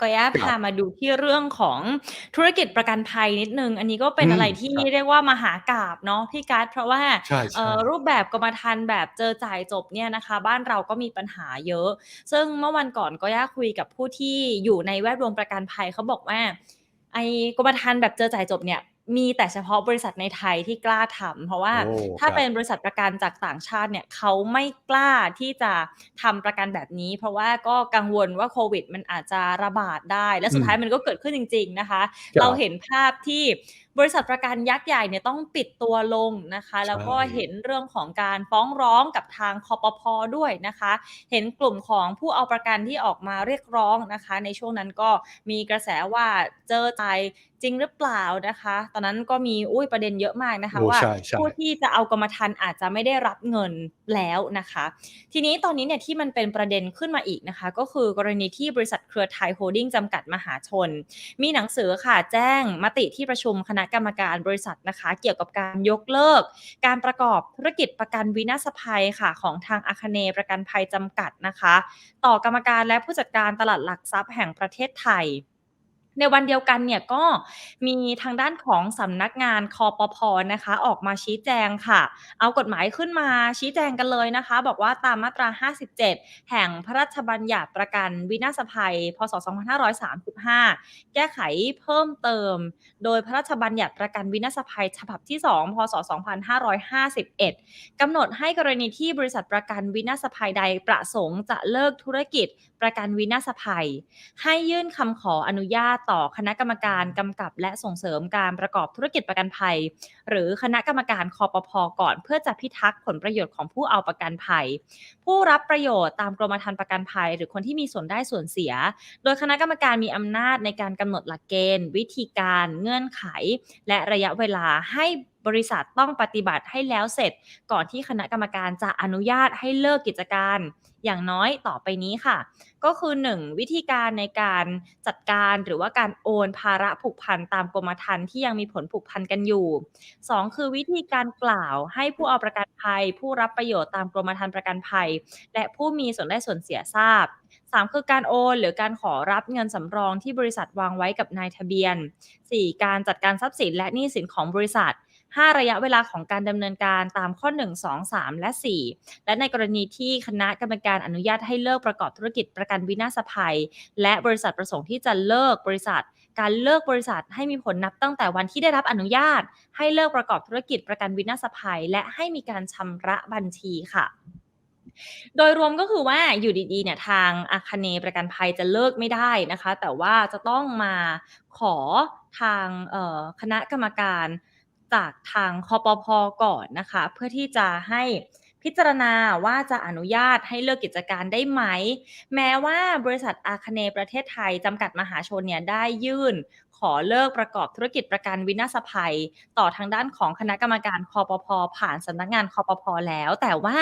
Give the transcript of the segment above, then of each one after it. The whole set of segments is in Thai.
ขออนุญาตพครัาบมาดูที่เรื่องของธุรกิจประกันภัยนิดหนึ่งอันนี้ก็เปอื็นอะม ไรที่ครับ เรียกว่ามหากาพย์เนาะพี่การ์ดเพราะว่าใเอ่ช่อๆรูปแบบกรมธรรม์แบบเจอจ่ายจบเนี่ยนะคะ บ้านเราก็มีปัญหาเยอะ ซึ่งเมื่อวันก่อนก็ย่าคุยกับผู้ที่อยู่ในแวดวงประกันภัยเขาบอกว่า ไอ้กรมธรรม์แบบเจอจ่ายจบเนี่ย มีแต่เฉพาะบริษัทในไทยที่กล้าทำเพราะว่าโอ้ถ้าครเับป็นบริษัทประกันจากต่างชาติเนี่ยเขาไม่กล้าที่จะทำประกันแบบนี้ เพราะว่าก็กังวลว่าโควิด มันอาจจะระบาดได้ และอืมสุดท้ายมันก็เกิดขึ้นจริง ๆนะคะคเรราัเห็บนภาพที่ บริษัทประกันยักษ์ใหญ่เนี่ยต้องปิดตัวลงนะคะใชแล้วก็เห็่นเรื่องของการฟ้องร้องกับทางคปภ.ด้วยนะคะ เห็นกลุ่มของผู้เอาประกันที่ออกมาเรียกร้องนะคะ ในช่วงนั้นก็มีกระแสว่าเจอจ่ายจริงหรือเปล่านะคะ ตอนนั้นก็มีอุ๊ยประเด็นเยอะมากนะคโอะ้ว่าใชผู้่ๆที่จะเอากรมธรรม์อาจจะไม่ได้รับเงินแล้วนะคะ ทีนี้ตอนนี้เนี่ยที่มันเป็นประเด็นขึ้นมาอีกนะคะ ก็คือกรณีที่บริษัทเครือไทยโฮลดิงจำกัดมหาชน มีหนังสือค่ะแจ้งมติที่ประชุมคณะกรรมการบริษัทนะคะ เกี่ยวกับการยกเลิก การประกอบธุรกิจประกันวินาศภัยค่ะ ของทางอาคเนประกันภัยจำกัดนะคะ ต่อกรรมการและผู้จัดการตลาดหลักทรัพย์แห่งประเทศไทย ในวันเดียวกันเนี่ยก็มีทางด้านของสำนักงานคอปภ.นะคะ ออกมาชี้แจงค่ะ เอากฎหมายขึ้นมาชี้แจงกันเลยนะคะ บอกว่าตามมาตรา 57 แห่งพระราชบัญญัติประกันวินาศภัย พ.ศ.2535 แก้ไขเพิ่มเติม โดยพระราชบัญญัติประกันวินาศภัย ฉบับที่ 2 พ.ศ.2551 กำหนดให้กรณีที่บริษัทประกันวินาศภัยใดประสงค์จะเลิกธุรกิจประกันวินาศภัย ให้ยื่นคำขออนุญาตต่อคณะกรรมการกำกับ และส่งเสริมการประกอบธุรกิจประกันภัย หรือคณะกรรมการคอปพอ.ก่อน เพื่อจะพิทักษ์ผลประโยชน์ของผู้เอาประกันภัย ผู้รับประโยชน์ตามกรมธรรม์ประกันภัย หรือคนที่มีส่วนได้ส่วนเสีย โดยคณะกรรมการมีอำนาจในการกำหนดหลักเกณฑ์ วิธีการเงื่อนไข และระยะเวลาให้บริษัทต้องปฏิบัติให้แล้วเสร็จ ก่อนที่คณะกรรมการจะอนุญาตให้เลิกกิจการอย่างน้อยต่อไปนี้ค่ะ ก็คือ 1 วิธีการในการจัดการหรือว่าการโอนภาระผูกพันตามกรมธรรม์ที่ยังมีผลผูกพันกันอยู่ 2 คือวิธีการกล่าวให้ผู้เอาประกันภัย ผู้รับประโยชน์ตามกรมธรรม์ประกันภัย และผู้มีส่วนได้ส่วนเสียทราบ 3 คือการโอนหรือการขอรับเงินสำรองที่บริษัทวางไว้กับนายทะเบียน 4 การจัดการทรัพย์สินและหนี้สินของบริษัท 5 ระยะเวลาของการดำเนินการตามข้อ 1 2 3 และ 4 และในกรณีที่คณะกรรมการอนุญาตให้เลิกประกอบธุรกิจประกันวินาศภัย และบริษัทประสงค์ที่จะเลิกบริษัท การเลิกบริษัทให้มีผลนับตั้งแต่วันที่ได้รับอนุญาต ให้เลิกประกอบธุรกิจประกันวินาศภัย และให้มีการชำระบัญชีค่ะโดยรวมก็คือว่าอยู่ดีๆเนี่ยทางอาคเนประกันภัยจะเลิกไม่ได้นะคะ แต่ว่าจะต้องมาขอทางคณะกรรมการ จากทางคอปภ.ก่อนนะคะ เพื่อที่จะให้พิจารณาว่าจะอนุญาตให้เลิกกิจการได้ไหม แม้ว่าบริษัทอาคเนย์ประเทศไทยจำกัดมหาชนเนี่ยได้ยื่น ขอเลิกประกอบธุรกิจประกันวินาศภัย ต่อทางด้านของคณะกรรมการคปภ.ผ่านสำนักงานคปภ.แล้ว แต่ว่า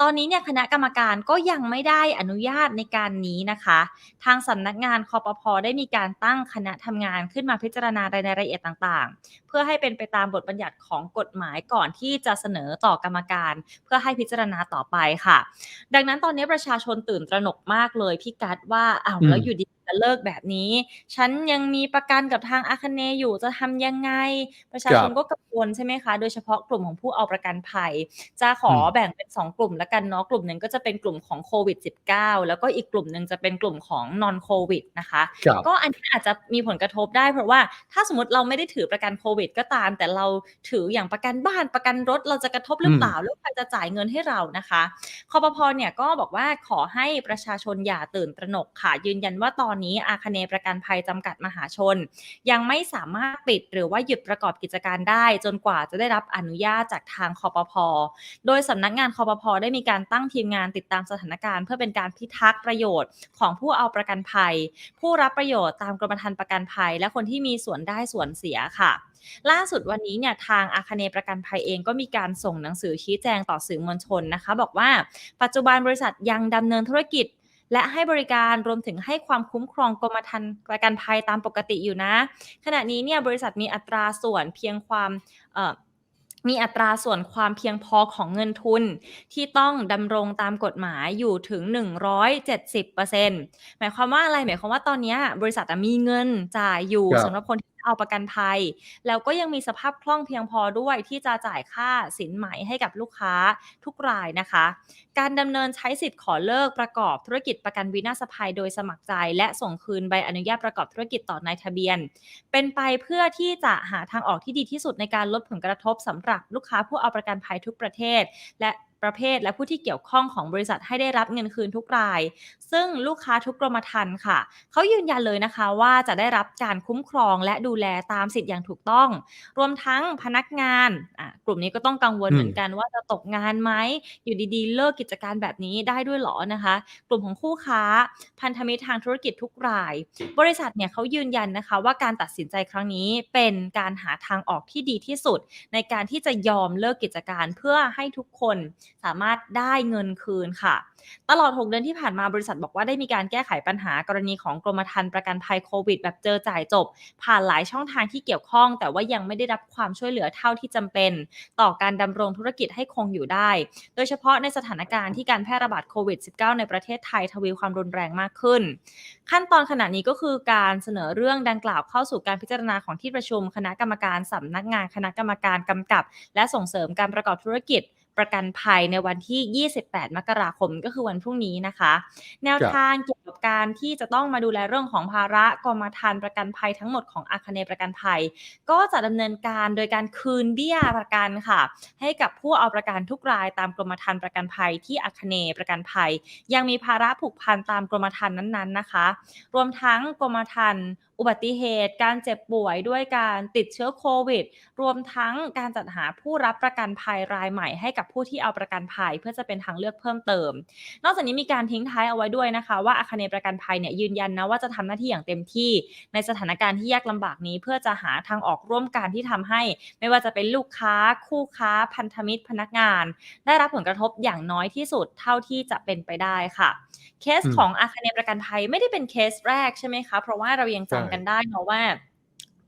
ตอนนี้เนี่ยคณะกรรมการก็ยังไม่ได้อนุญาตในการนี้นะคะ ทางสำนักงานคปภ.ได้มีการตั้งคณะทำงานขึ้นมาพิจารณารายละเอียดต่างๆ เพื่อให้เป็นไปตามบทบัญญัติของกฎหมายก่อนที่จะเสนอต่อกรรมการ เพื่อให้พิจารณาต่อไปค่ะ ดังนั้นตอนนี้ประชาชนตื่นตระหนกมากเลยพี่การ์ดว่าอ้าวอืมแล้วอยู่ดีๆ จะเลิกแบบนี้ ฉันยังมีประกันกับทางอาคเนย์อยู่จะทำยังไง ประชาครชันบก็กังวลใช่ไหมคะ โดยเฉพาะกลุ่มของผู้เอาประกันภัย จะขอืมอแบ่งเป็น 2 กลุ่มแล้วกันเนาะกลุ่มหนึ่งก็จะเป็นกลุ่มของโควิด -19 แล้วก็อีกกลุ่มหนึ่งจะเป็นกลุ่มของ non โควิดนะคะครับก็อันนี้อาจจะมีผลกระทบได้เพราะว่าถ้าสมมุติเราไม่ได้ถือประกันโควิด ก็ตาม แต่เราถืออย่างประกันบ้านประกันรถเราจะกระทบหอรืือเปล่ามแล้วใครจะจ่ายเงินให้เรานะคะคปภ.เนี่ยก็บอกว่าขอให้ประชาชนอย่าตื่นตระหนกค่ะยืนยันว่าตอนนี้อาคเนย์ประกันภัยจำกัดมหาชน ยังไม่สามารถปิดหรือว่าหยุดประกอบกิจการได้ จนกว่าจะได้รับอนุญาตจากทางคอปภ.โดยสำนักงานคอปภ.ได้มีการตั้งทีมงานติดตามสถานการณ์เพื่อเป็นการพิทักษ์ประโยชน์ของผู้เอาประกันภัย ผู้รับประโยชน์ตามกรมธรรม์ประกันภัย และคนที่มีส่วนได้ส่วนเสียค่ะล่าสุดวันนี้เนี่ยทางอาคเนย์ประกันภัยเองก็มีการส่งหนังสือชี้แจงต่อสื่อมวลชนนะคะ บอกว่าปัจจุบันบริษัทยังดำเนินธุรกิจ และให้บริการรวมถึงให้ความคุ้มครองกรมธรรม์ประกันภัยตามปกติอยู่นะ ขณะนี้เนี่ยบริษัทมีอัตราส่วนเพียงความเอ่อมีอัตราส่วนความเพียงพอของเงินทุน ที่ต้องดำรงตามกฎหมายอยู่ถึง 170%หมายความว่าอะไรหมายความว่าตอนเนี้ยบริษัทอะมีเงินจ่ายอยู่ครัสำบหรับคนที่ เอาประกันภัย แล้วก็ยังมีสภาพคล่องเพียงพอด้วยที่จะจ่ายค่าสินไหมให้กับลูกค้าทุกรายนะคะ การดำเนินใช้สิทธิ์ขอเลิกประกอบธุรกิจประกันวินาศภัยโดยสมัครใจ และส่งคืนใบอนุญาตประกอบธุรกิจต่อนายทะเบียน เป็นไปเพื่อที่จะหาทางออกที่ดีที่สุดในการลดผลกระทบสำหรับลูกค้าผู้เอาประกันภัยทุกประเทศ และประเภทและผู้ที่เกี่ยวข้องของบริษัทให้ได้รับเงินคืนทุกราย ซึ่งลูกค้าทุกกรมธรรม์ค่ะ เขายืนยันเลยนะคะว่าจะได้รับการคุ้มครองและดูแลตามสิทธิ์อย่างถูกต้อง รวมทั้งพนักงานอะกลุ่มนี้ก็ต้องกังวลอืมเหมือนกันว่าจะตกงานไหมอยู่ดีๆ เลิกกิจการแบบนี้ได้ด้วยเหรอนะคะ กลุ่มของคู่ค้า พันธมิตรทางธุรกิจทุกราย บริษัทเนี่ยเขายืนยันนะคะ ว่าการตัดสินใจครั้งนี้เป็นการหาทางออกที่ดีที่สุด ในการที่จะยอมเลิกกิจการเพื่อให้ทุกคนสามารถได้เงินคืนค่ะ ตลอด 6 เดือนที่ผ่านมาบริษัทบอกว่าได้มีการแก้ไขปัญหากรณีของกรมธรรม์ประกันภัยโควิด แบบเจอจ่ายจบ ผ่านหลายช่องทางที่เกี่ยวข้อง แต่ว่ายังไม่ได้รับความช่วยเหลือเท่าที่จำเป็น ต่อการดำรงธุรกิจให้คงอยู่ได้ โดยเฉพาะในสถานการณ์ที่การแพร่ระบาดโควิด -19 ในประเทศไทยทวีความรุนแรงมากขึ้น ขั้นตอนขณะนี้ก็คือการเสนอเรื่องดังกล่าวเข้าสู่การพิจารณาของที่ประชุมคณะกรรมการสำนักงานคณะกรรมการกำกับ และส่งเสริมการประกอบธุรกิจ ประกันภัยในวันที่ 28 มกราคมก็คือวันพรุ่งนี้นะคะ แนวครับทางเกี่ยวกับการที่จะต้องมาดูแลเรื่องของภาระกรมธรรม์ประกันภัยทั้งหมดของอาคเนย์ประกันภัย ก็จะดำเนินการโดยการคืนเบี้ยประกันค่ะ ให้กับผู้เอาประกันทุกรายตามกรมธรรม์ประกันภัยที่อาคเนย์ประกันภัย ยังมีภาระผูกพันตามกรมธรรม์นั้นๆนะคะ รวมทั้งกรมธรรม์อุบัติเหตุ การเจ็บป่วยด้วยการติดเชื้อโควิด รวมทั้งการจัดหาผู้รับประกันภัยรายใหม่ให้กับผู้ที่เอาประกันภัยเพื่อจะเป็นทางเลือกเพิ่มเติม นอกจากนี้มีการทิ้งท้ายเอาไว้ด้วยนะคะ ว่าอาคเนย์ประกันภัยเนี่ยยืนยันนะว่าจะทำหน้าที่อย่างเต็มที่ในสถานการณ์ที่ยากลำบากนี้ เพื่อจะหาทางออกร่วมกันที่ทำให้ ไม่ว่าจะเป็นลูกค้า คู่ค้า พันธมิตรพนักงาน ได้รับผลกระทบอย่างน้อยที่สุดเท่าที่จะเป็นไปได้ค่ะเคสอืมของอาคเนย์ประกันภัยไม่ได้เป็นเคสแรกใช่ไหมคะเพราะว่าเรายังใช่จำกันได้เนาะว่า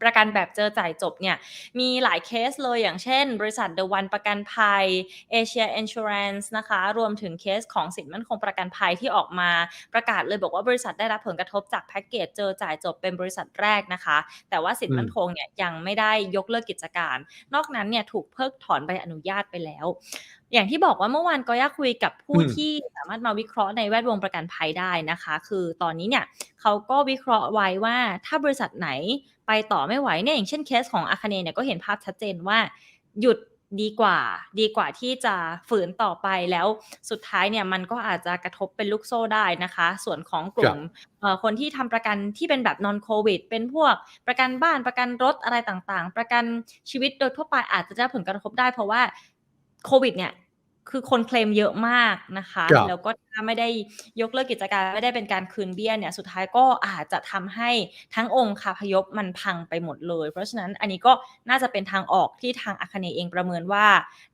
ประกันแบบเจอจ่ายจบเนี่ยมีหลายเคสเลยอย่างเช่น บริษัท The One ประกันภัย Asia Insurance นะคะรวมถึงเคสของสินมั่นคงประกันภัยที่ออกมาประกาศเลยบอกว่าบริษัทได้รับผลกระทบจากแพ็กเกจเจอจ่ายจบเป็นบริษัทแรกนะคะ แต่ว่าสินมั่นคงเนี่ยยังไม่ได้ยกเลิกกิจการ นอกนั้นเนี่ยถูกเพิกถอนใบอนุญาตไปแล้ว อย่างที่บอกว่าเมื่อวานก็ย่าคุยกับผู้อืมที่สามารถมาวิเคราะห์ในแวดวงประกันภัยได้นะคะ คือตอนนี้เนี่ยเขาก็วิเคราะห์ไว้ว่าถ้าบริษัทไหน ไปต่อไม่ไหวเนี่ยอย่างเช่นเคสของอาคเนย์เนี่ยก็เห็นภาพชัดเจนว่า หยุดดีกว่า ดีกว่าที่จะฝืนต่อไปแล้วสุดท้ายเนี่ยมันก็อาจจะกระทบเป็นลูกโซ่ได้นะคะ ส่วนของกลุ่มเอ่อคนที่ทำประกันที่เป็นแบบ non covid เป็นพวกประกันบ้านประกันรถอะไรต่างๆ ประกันชีวิตโดยทั่วไปอาจจะได้รับผลกระทบได้เพราะว่าโควิดเนี่ย คือคนเคลมเยอะมากนะคะครับแล้วก็ถ้าไม่ได้ยกเลิกกิจการไม่ได้เป็นการคืนเบี้ยเนี่ยสุดท้ายก็อาจจะทำให้ทั้งองค์คาพยพมันพังไปหมดเลย เพราะฉะนั้นอันนี้ก็น่าจะเป็นทางออกที่ทางอาคเนย์เองประเมินว่า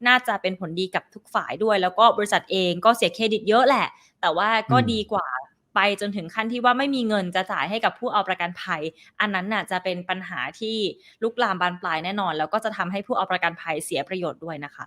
น่าจะเป็นผลดีกับทุกฝ่ายด้วย แล้วก็บริษัทเองก็เสียเครดิตเยอะแหละ แต่ว่าก็อืมดีกว่าไปจนถึงขั้นที่ว่าไม่มีเงินจะจ่ายให้กับผู้เอาประกันภัย อันนั้นน่ะจะเป็นปัญหาที่ลุกลามบานปลายแน่นอน แล้วก็จะทำให้ผู้เอาประกันภัยเสียประโยชน์ด้วยนะคะ